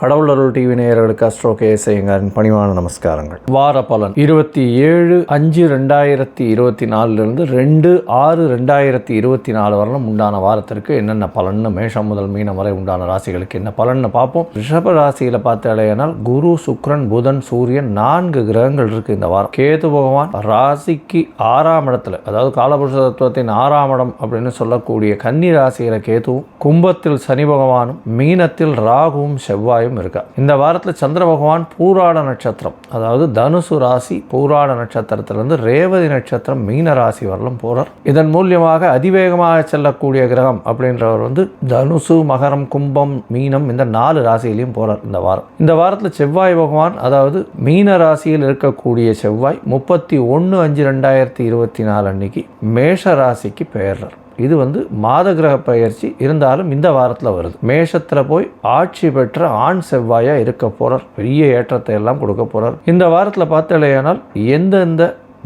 கடவுள் அருள் டிவி நேயர்களுக்கு அஸ்ட்ரோ கேசையங்காரின் பணிவான நமஸ்காரங்கள். வார பலன். இருபத்தி ஏழு அஞ்சு ரெண்டாயிரத்தி இருபத்தி நாலுலேருந்து ரெண்டு ஆறு ரெண்டாயிரத்தி இருபத்தி நாலு வரலும் உண்டான வாரத்திற்கு என்னென்ன பலன்னு மேஷம் முதல் மீனம் வரை உண்டான ராசிகளுக்கு என்ன பலன்னு பார்ப்போம். ரிஷப ராசியில் பார்த்தாலேனால் குரு சுக்ரன் புதன் சூரியன் நான்கு கிரகங்கள் இருக்குது இந்த வாரம். கேது பகவான் ராசிக்கு ஆறாம் இடத்துல அதாவது காலபுருஷ தத்துவத்தின் ஆறாம் இடம் அப்படின்னு சொல்லக்கூடிய கன்னி ராசியில் கேதுவும் கும்பத்தில் சனி பகவானும் மீனத்தில் ராகுவும் செவ்வாயும் இருக்கா? இந்த வாரத்தில் சந்திர பகவான் பூராட நட்சத்திரம் அதாவது தனுசு ராசி பூராட நட்சத்திரத்திலிருந்து ரேவதி நட்சத்திரம் மீன ராசி வரலும் போகிறார் இதன் மூலியமாக அதிவேகமாக செல்லக்கூடிய கிரகம் அப்படின்றவர் வந்து தனுசு மகரம் கும்பம் மீனம் இந்த நாலு ராசியிலையும் போகிறார் இந்த வாரம். இந்த வாரத்தில் செவ்வாய் பகவான் அதாவது மீன ராசியில் இருக்கக்கூடிய செவ்வாய் முப்பத்தி ஒன்று அஞ்சு ரெண்டாயிரத்தி இருபத்தி நாலு அன்னைக்கு மேஷ ராசிக்கு பெயர்றார். இது வந்து மாத கிரக பயிற்சி இருந்தாலும் இந்த வாரத்தில் வருது. மேஷத்தில் போய் ஆட்சி பெற்ற ஆண் செவ்வாயாக இருக்க போகிறார் பெரிய ஏற்றத்தை எல்லாம் கொடுக்க போகிறார் இந்த வாரத்தில் பார்த்தாலேயானால் எந்தெந்த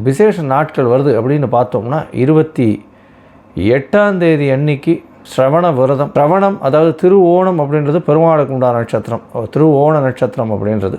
விசேஷ நாட்கள் வருது அப்படின்னு பார்த்தோம்னா இருபத்தி எட்டாம் தேதி அன்னைக்கு ஸ்ரவண விரதம். சிரவணம் அதாவது திருவோணம் அப்படின்றது பெருமாளுக்கு உண்டான நட்சத்திரம். திருவோண நட்சத்திரம் அப்படின்றது.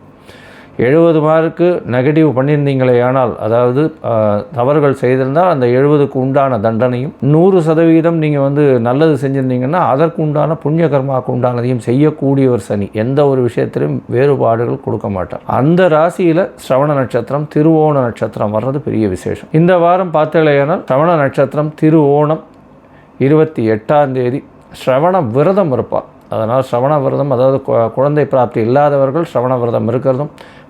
எழுபது மார்க்கு நெகட்டிவ் பண்ணியிருந்தீங்களே ஆனால் அதாவது தவறுகள் செய்திருந்தால் அந்த எழுபதுக்கு உண்டான தண்டனையும் நூறு சதவீதம் நீங்கள் வந்து நல்லது செஞ்சுருந்தீங்கன்னா அதற்கு உண்டான புண்ணிய கர்மாவுக்கு உண்டானதையும் செய்யக்கூடியவர் சனி. எந்த ஒரு விஷயத்திலும் வேறுபாடுகள் கொடுக்க மாட்டார். அந்த ராசியில் ஸ்ரவண நட்சத்திரம் திருவோண நட்சத்திரம் வர்றது பெரிய விசேஷம். இந்த வாரம் பார்த்தலையானால் சிரவண நட்சத்திரம் திருவோணம் இருபத்தி எட்டாம் தேதி ஸ்ரவண விரதம் இருப்பார். அதனால் ஸ்ரவண விரதம் அதாவது குழந்தை பிராப்தி இல்லாதவர்கள் ஸ்ரவண விரதம் இருக்கிறதும்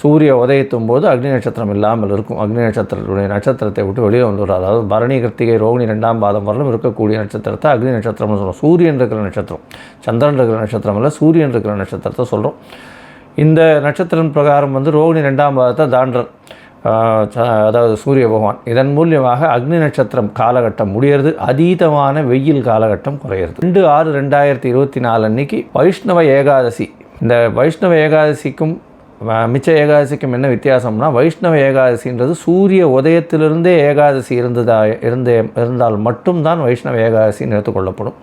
சூரிய உதயத்தும் போது அக்னி நட்சத்திரம் இல்லாமல் இருக்கும். அக்னி நட்சத்திரத்துடைய நட்சத்திரத்தை விட்டு வெளியே வந்துடும் அதாவது பரணி கிருத்திகை ரோகிணி ரெண்டாம் பாதம் வரலும் இருக்கக்கூடிய நட்சத்திரத்தை அக்னி நட்சத்திரம்னு சொல்கிறோம் சூரியன் இருக்கிற நட்சத்திரம் சந்திரன் இருக்கிற நட்சத்திரம் இல்லை சூரியன் இருக்கிற நட்சத்திரத்தை சொல்கிறோம் இந்த நட்சத்திரம் பிரகாரம் வந்து ரோகிணி ரெண்டாம் பாதத்தை தாண்டர் அதாவது சூரிய பகவான். இதன் மூலியமாக அக்னி நட்சத்திரம் காலகட்டம் முடியறது. அதீதமான வெயில் காலகட்டம் குறையிறது. ரெண்டு ஆறு ரெண்டாயிரத்தி இருபத்தி நாலு அன்னைக்கு வைஷ்ணவ ஏகாதசி. இந்த வைஷ்ணவ ஏகாதசிக்கும் மிச்ச ஏகாதசிக்கும் என்ன வித்தியாசம்னா வைஷ்ணவ ஏகாதசின்றது சூரிய உதயத்திலிருந்தே ஏகாதசி இருந்ததா இருந்தே இருந்தால் மட்டும்தான் வைஷ்ணவ ஏகாதசின்னு எடுத்துக்கொள்ளப்படும்.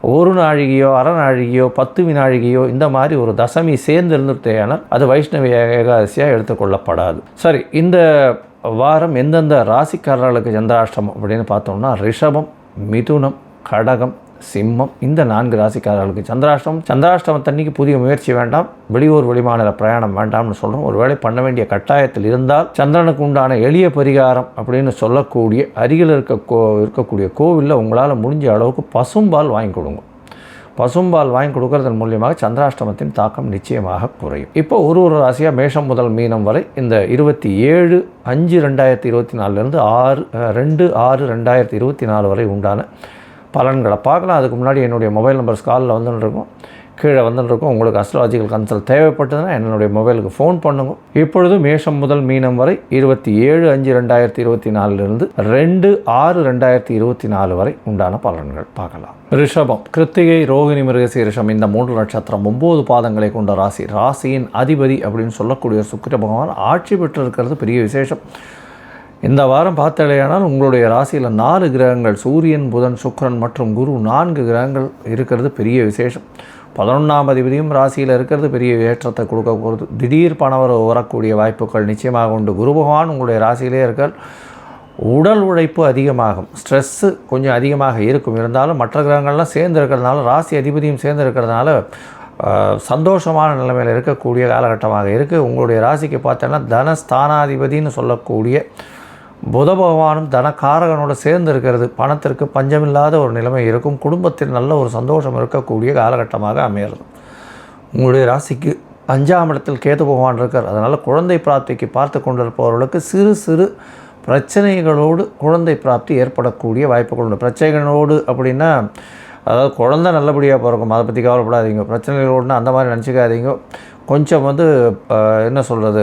ஒரு நாழிகையோ அரை நாழிகையோ பத்து வினாழிகையோ இந்த மாதிரி ஒரு தசமி சேர்ந்து இருந்துட்டேனால் அது வைஷ்ணவ ஏகாதசியாக எடுத்துக்கொள்ளப்படாது. சரி இந்த வாரம் எந்தெந்த ராசிக்காரர்களுக்கு சந்திராஷ்டமம் அப்படின்னு பார்த்தோம்னா ரிஷபம் மிதுனம் கடகம் சிம்மம். இந்த நான்கு ராசிக்காரர்களுக்கு சந்திராஷ்டமம். தண்ணிக்கு புதிய முயற்சி வேண்டாம். வெளியூர் வெளிமாநில பிரயாணம் வேண்டாம்னு சொல்கிறோம் ஒரு வேளை பண்ண வேண்டிய கட்டாயத்தில் இருந்தால் சந்திரனுக்கு உண்டான எளிய பரிகாரம் அப்படின்னு சொல்லக்கூடிய அருகில் இருக்க கோ இருக்கக்கூடிய கோவிலில் உங்களால் முடிஞ்ச அளவுக்கு பசும்பால் வாங்கி கொடுங்க. பசும்பால் வாங்கி கொடுக்கறதன் மூலியமாக சந்திராஷ்டமத்தின் தாக்கம் நிச்சயமாக குறையும். இப்போ ஒரு ஒரு ராசியாக மேஷம் முதல் மீனம் வரை இந்த இருபத்தி ஏழு அஞ்சு ரெண்டாயிரத்தி இருபத்தி நாலுலேருந்து ஆறு ரெண்டு ஆறு ரெண்டாயிரத்தி இருபத்தி நாலு வரை உண்டான பலன்களை பார்க்கலாம். அதுக்கு முன்னாடி என்னுடைய மொபைல் நம்பர்ஸ் காலில் வந்துட்டுருக்கும் கீழே வந்துட்டுருக்கும் உங்களுக்கு அஸ்ட்ராலஜிக்கல் கன்சல்ட் தேவைப்பட்டதுன்னா என்னுடைய மொபைலுக்கு ஃபோன் பண்ணுங்க. இப்பொழுது மேஷம் முதல் மீனம் வரை இருபத்தி ஏழு அஞ்சு ரெண்டாயிரத்தி இருபத்தி நாலுலேருந்து ரெண்டு ஆறு ரெண்டாயிரத்தி இருபத்தி நாலு வரை உண்டான பலன்கள் பார்க்கலாம். ரிஷபம் கிருத்திகை ரோகிணி மிருகசீரிஷம் இந்த மூன்று நட்சத்திரம் ஒம்பது பாதங்களை கொண்ட ராசி. ராசியின் அதிபதி அப்படின்னு சொல்லக்கூடிய சுக்கிர பகவான் ஆட்சி பெற்று இருக்கிறது பெரிய விசேஷம். இந்த வாரம் பார்த்தலையானால் உங்களுடைய ராசியில் நாலு கிரகங்கள் சூரியன் புதன் சுக்கரன் மற்றும் குரு நான்கு கிரகங்கள் இருக்கிறது பெரிய விசேஷம். பதினொன்றாம் அதிபதியும் ராசியில் இருக்கிறது பெரிய ஏற்றத்தை கொடுக்க போகிறது திடீர் பணவர வரக்கூடிய வாய்ப்புகள் நிச்சயமாக உண்டு. குரு பகவான் உங்களுடைய ராசியிலே இருக்கார். உடல் உழைப்பு அதிகமாகும். ஸ்ட்ரெஸ்ஸு கொஞ்சம் அதிகமாக இருக்கும். இருந்தாலும் மற்ற கிரகங்கள்லாம் சேர்ந்து இருக்கிறதுனால ராசி அதிபதியும் சேர்ந்து இருக்கிறதுனால சந்தோஷமான நிலைமையில் இருக்கக்கூடிய காலகட்டமாக இருக்குது உங்களுடைய ராசிக்கு பார்த்தோன்னா தனஸ்தானாதிபதினு சொல்லக்கூடிய புத பகவானும் தனக்காரகனோட சேர்ந்து இருக்கிறது பணத்திற்கு பஞ்சமில்லாத ஒரு நிலைமை இருக்கும். குடும்பத்தில் நல்ல ஒரு சந்தோஷம் இருக்கக்கூடிய காலகட்டமாக அமையிறது உங்களுடைய ராசிக்கு அஞ்சாம் இடத்தில் கேது பகவான் இருக்கார். அதனால் குழந்தை பிராப்திக்கு பார்த்து கொண்டிருப்பவர்களுக்கு சிறு சிறு பிரச்சனைகளோடு குழந்தை பிராப்தி ஏற்படக்கூடிய வாய்ப்புகள் உண்டு. பிரச்சனைகளோடு அப்படின்னா அதாவது குழந்தை நல்லபடியாக பிறக்கும். அதை பற்றி கவலைப்படாதீங்க. பிரச்சனைகளோடுனா அந்த மாதிரி நினச்சிக்காதீங்க. கொஞ்சம் வந்து என்ன சொல்கிறது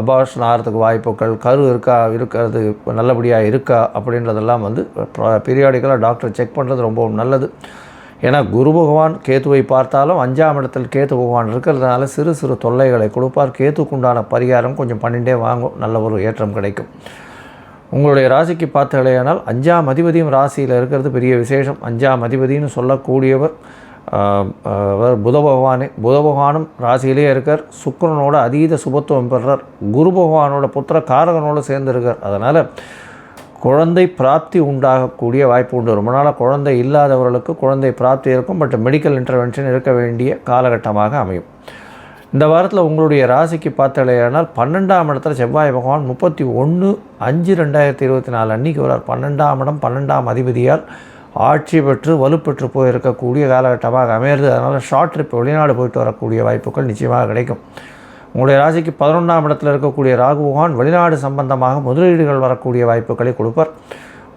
அபாஷன் ஆகிறதுக்கு வாய்ப்புகள் கரு இருக்கா இருக்கிறது நல்லபடியாக இருக்கா அப்படின்றதெல்லாம் வந்து பீரியாடிக்கலாக டாக்டர் செக் பண்ணுறது ரொம்பவும் நல்லது. ஏன்னா குரு பகவான் கேத்துவை பார்த்தாலும் அஞ்சாம் இடத்தில் கேத்து பகவான் இருக்கிறதுனால சிறு சிறு தொல்லைகளை கொடுப்பார். கேத்துக்குண்டான பரிகாரம் கொஞ்சம் பண்ணிகிட்டே வாங்கும். நல்ல ஒரு ஏற்றம் கிடைக்கும். உங்களுடைய ராசிக்கு பார்த்தாலேயானால் அஞ்சாம் அதிபதியும் ராசியில் இருக்கிறது பெரிய விசேஷம். அஞ்சாம் அதிபதினு சொல்லக்கூடியவர் புத பகவானே புத பகவானும் ராசியிலே இருக்கார். சுக்கரனோட அதீத சுபத்துவம் பெறார் குரு பகவானோட புத்திர காரகனோடு சேர்ந்துருக்கார். அதனால் குழந்தை பிராப்தி உண்டாகக்கூடிய வாய்ப்பு உண்டு. ரொம்ப நாளாக குழந்தை இல்லாதவர்களுக்கு குழந்தை பிராப்தி இருக்கும். பட் மெடிக்கல் இன்டர்வென்ஷன் இருக்க வேண்டிய காலகட்டமாக அமையும். இந்த வாரத்தில் உங்களுடைய ராசிக்கு பார்த்தாலேயானால் பன்னெண்டாம் இடத்துல செவ்வாய் பகவான் முப்பத்தி ஒன்று அஞ்சு ரெண்டாயிரத்தி இருபத்தி நாலு அன்னைக்கு வரார் பன்னெண்டாம் இடம் பன்னெண்டாம் அதிபதியால் ஆட்சி பெற்று வலுப்பெற்று போயிருக்கக்கூடிய காலகட்டமாக அமையிறது. அதனால் ஷார்ட் ட்ரிப் வெளிநாடு போயிட்டு வரக்கூடிய வாய்ப்புகள் நிச்சயமாக கிடைக்கும். உங்களுடைய ராசிக்கு பதினொன்றாம் இடத்தில் இருக்கக்கூடிய ராகுபகவான் வெளிநாடு சம்பந்தமாக முதலீடுகள் வரக்கூடிய வாய்ப்புகளை கொடுப்பார்.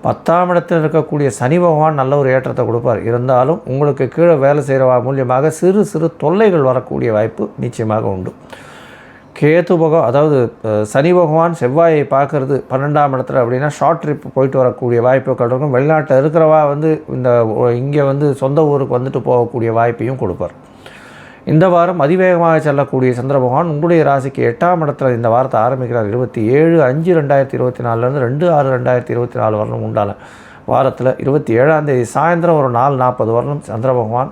பத்தாம் இடத்தில் இருக்கக்கூடிய சனி பகவான் நல்ல ஒரு ஏற்றத்தை கொடுப்பார். இருந்தாலும் உங்களுக்கு கீழே வேலை செய்கிற மூலியமாக சிறு சிறு தொல்லைகள் வரக்கூடிய வாய்ப்பு நிச்சயமாக உண்டு. கேது பகம் அதாவது சனி பகவான் செவ்வாயை பார்க்கறது பன்னெண்டாம் இடத்துல அப்படின்னா ஷார்ட் ட்ரிப் போயிட்டு வரக்கூடிய வாய்ப்புகள் இருக்கும். வெளிநாட்டில் இருக்கிறவா வந்து இந்த இங்கே வந்து சொந்த ஊருக்கு வந்துட்டு போகக்கூடிய வாய்ப்பையும் கொடுப்பார். இந்த வாரம் அதிவேகமாக செல்லக்கூடிய சந்திர பகவான் உங்களுடைய ராசிக்கு எட்டாம் இடத்துல இந்த வாரத்தை ஆரம்பிக்கிறார். இருபத்தி ஏழு அஞ்சு ரெண்டாயிரத்தி இருபத்தி நாலுலேருந்து ரெண்டு ஆறு ரெண்டாயிரத்தி இருபத்தி நாலு வரணும் உண்டான வாரத்தில். இருபத்தி ஏழாம் தேதி சாயந்தரம் ஒரு நாலு நாற்பது வரணும் சந்திர பகவான்.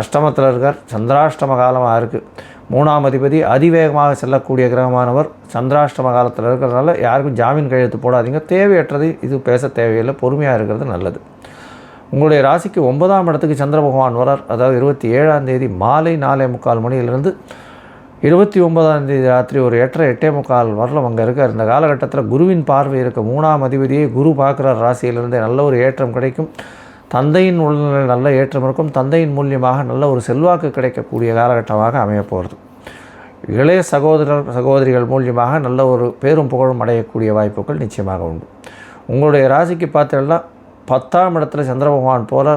அஷ்டமத்தில் இருக்கார். சந்திராஷ்டம காலமாக இருக்குது மூணாம் அதிபதி அதிவேகமாக செல்லக்கூடிய கிரகமானவர் சந்திராஷ்டம காலத்தில் இருக்கிறதுனால யாருக்கும் ஜாமீன் கையெழுத்து போடாதீங்க. தேவையற்றது இது பேச தேவையில்லை பொறுமையாக இருக்கிறது நல்லது. உங்களுடைய ராசிக்கு ஒன்பதாம் இடத்துக்கு சந்திர பகவான் வரார். அதாவது இருபத்தி ஏழாம் தேதி மாலை நாலே முக்கால் மணியிலிருந்து இருபத்தி ஒன்பதாம் தேதி ராத்திரி ஒரு எட்டரை எட்டே முக்கால் வரலாம் அங்கே இருக்கார். இந்த காலகட்டத்தில் குருவின் பார்வை இருக்க மூணாம் அதிபதியை குரு பார்க்குறார். ராசியிலிருந்தே நல்ல ஒரு ஏற்றம் கிடைக்கும். தந்தையின் உடல்நிலை நல்ல ஏற்றம் இருக்கும். தந்தையின் மூலியமாக நல்ல ஒரு செல்வாக்கு கிடைக்கக்கூடிய காலகட்டமாக அமையப்போகிறது. இளைய சகோதரர் சகோதரிகள் மூலியமாக நல்ல ஒரு பேரும் புகழும் அடையக்கூடிய வாய்ப்புகள் நிச்சயமாக உண்டு. உங்களுடைய ராசிக்கு பார்த்தீங்கன்னா பத்தாம் இடத்துல சந்திர பகவான் போல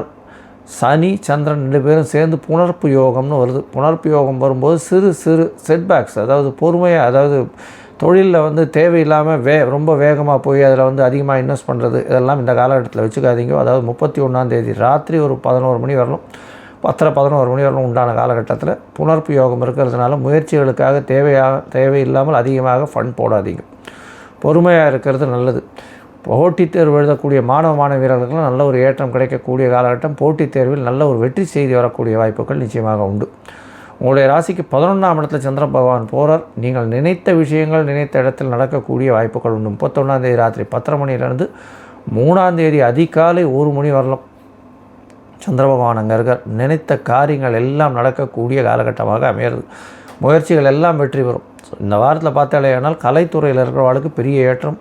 சனி சந்திரன் ரெண்டு பேரும் சேர்ந்து புனர்ப்பு யோகம்னு வருது. புனர்ப்பு யோகம் வரும்போது சிறு சிறு செட்பேக்ஸ் அதாவது பொறுமையாக அதாவது தொழிலில் வந்து தேவையில்லாமல் வே ரொம்ப வேகமாக போய் அதில் வந்து அதிகமாக இன்வெஸ்ட் பண்ணுறது இதெல்லாம் இந்த காலகட்டத்தில் வச்சுக்காதீங்க. அதாவது முப்பத்தி ஒன்றாந்தேதி ராத்திரி ஒரு பதினோரு மணி வரலும் பத்தரை பதினோரு மணி வரலும் உண்டான காலகட்டத்தில் புணர்ப்பு யோகம் இருக்கிறதுனால முயற்சிகளுக்காக தேவையாக தேவையில்லாமல் அதிகமாக ஃபண்ட் போடாதீங்க. பொறுமையாக இருக்கிறது நல்லது. போட்டித் தேர்வு எழுதக்கூடிய மாணவ மாணவியர்களுக்கெல்லாம் நல்ல ஒரு ஏற்றம் கிடைக்கக்கூடிய காலகட்டம். போட்டித் தேர்வில் நல்ல ஒரு வெற்றி செய்தி வரக்கூடிய வாய்ப்புகள் நிச்சயமாக உண்டு. உங்களுடைய ராசிக்கு பதினொன்றாம் இடத்துல சந்திர பகவான் போகிறார் நீங்கள் நினைத்த விஷயங்கள் நினைத்த இடத்தில் நடக்கக்கூடிய வாய்ப்புகள் உண்டு. முப்பத்தொன்னாம் தேதி ராத்திரி பத்தரை மணியிலேருந்து மூணாம் தேதி அதிகாலை ஒரு மணி வரலாம். சந்திர பகவான் அங்கே இருக்கார். நினைத்த காரியங்கள் எல்லாம் நடக்கக்கூடிய காலகட்டமாக அமையிறது முயற்சிகள் எல்லாம் வெற்றி பெறும். இந்த வாரத்தில் பார்த்தாலேயானால் கலைத்துறையில் இருக்கிறவாளுக்கு பெரிய ஏற்றம்.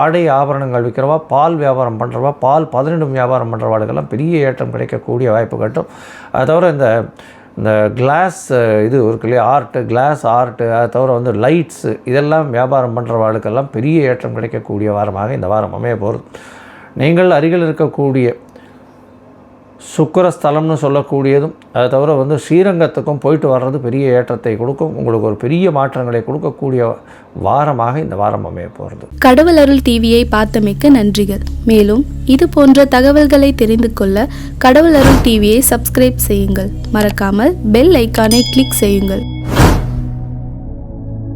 ஆடை ஆபரணங்கள் விற்கிறவா பால் வியாபாரம் பண்ணுறவா பால் பதினெண்டும் வியாபாரம் பண்ணுறவாளுக்கெல்லாம் பெரிய ஏற்றம் கிடைக்கக்கூடிய வாய்ப்பு கட்டும். அது தவிர இந்த இந்த கிளாஸ் இது இருக்கு இல்லையா? ஆர்ட்டு கிளாஸ் ஆர்ட்டு அதை தவிர வந்து லைட்ஸு இதெல்லாம் வியாபாரம் பண்ணுற வாழ்க்கெல்லாம் பெரிய ஏற்றம் கிடைக்கக்கூடிய வாரமாக இந்த வாரம் அமைய போகிறது நீங்கள் அருகில் இருக்கக்கூடிய சுக்கரஸ்தலம்னு சொல்லக்கூடியதும் அதை தவிர வந்து ஸ்ரீரங்கத்துக்கும் போயிட்டு வர்றது பெரிய ஏற்றத்தை கொடுக்கும். உங்களுக்கு ஒரு பெரிய மாற்றங்களை கொடுக்கக்கூடிய வாரமாக இந்த வாரம் அமைய போகிறது. கடவுள் அருள் டிவியை பார்த்தமைக்கு நன்றிகள். மேலும் இது போன்ற தகவல்களை தெரிந்து கொள்ள கடவுள் அருள் டிவியை சப்ஸ்கிரைப் செய்யுங்கள். மறக்காமல் பெல் ஐக்கானை கிளிக் செய்யுங்கள்.